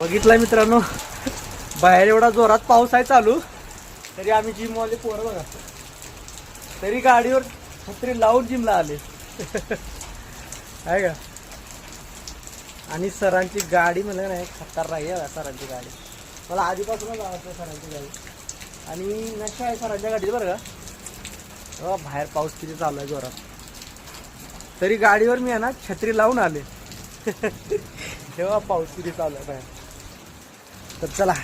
बघितलाय मित्रांनो बाहेर एवढा जोरात पाऊस आहे चालू तरी आम्ही जिमवाले पोरं बघा. तरी गाडीवर छत्री लावून जिमला आले. आहे का? आणि सरांची गाडी म्हणलं नाही खतरनाक आहे सरांची गाडी. मला आधीपासूनच आवडते सरांची गाडी. आणि नशा आहे सरांच्या गाडीत बरं का? हो, बाहेर पाऊस किती चालू आहे जोरात. तरी गाडीवर मी आहे ना छत्री लावून आले. तेव्हा पाऊस किती चालू आहे बाहेर. तर चला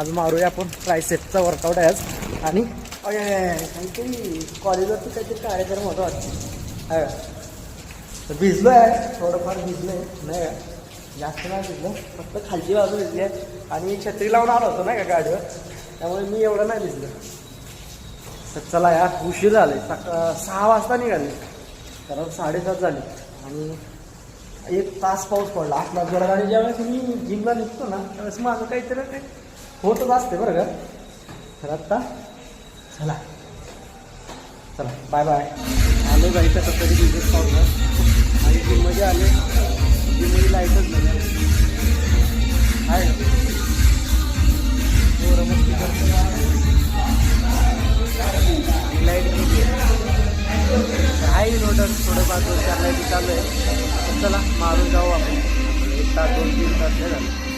आज मारूया आपण ट्रायसेपचा वर्कआउट आहे आज. आणि काहीतरी कॉलेजवरती काहीतरी कार्यक्रम होता आहे तर भिजलो आहे थोडंफार भिजलो आहे नाही का जास्त नाही भिजलं फक्त खालची बाजू भिजली आहे. आणि छत्री लावून आलो होतो नाही का गाडीवर. त्यामुळे मी एवढं नाही भिजलं. तर चला यार उशीर झाले सका सहा वाजता निघाले. कारण साडेसात झाले. आणि एक तास पाऊस पडला. आठला जोरात आणि ज्यावेळेस मी जिमला निघतो ना त्यावेळेस माझं काहीतरी ते होतच असते बरं का. तर आत्ता चला. चला बाय बाय आलो जायचं आता तरी बिझनेस पावसा आणि जिममध्ये आले. जिममध्ये लाईटच नाही आहे इन्व्हर्टर थोडंफार दोन चार लाईटी चालू आहे चला मारून जाऊ आपण. एक तास दोन तीन तास नाही झाले.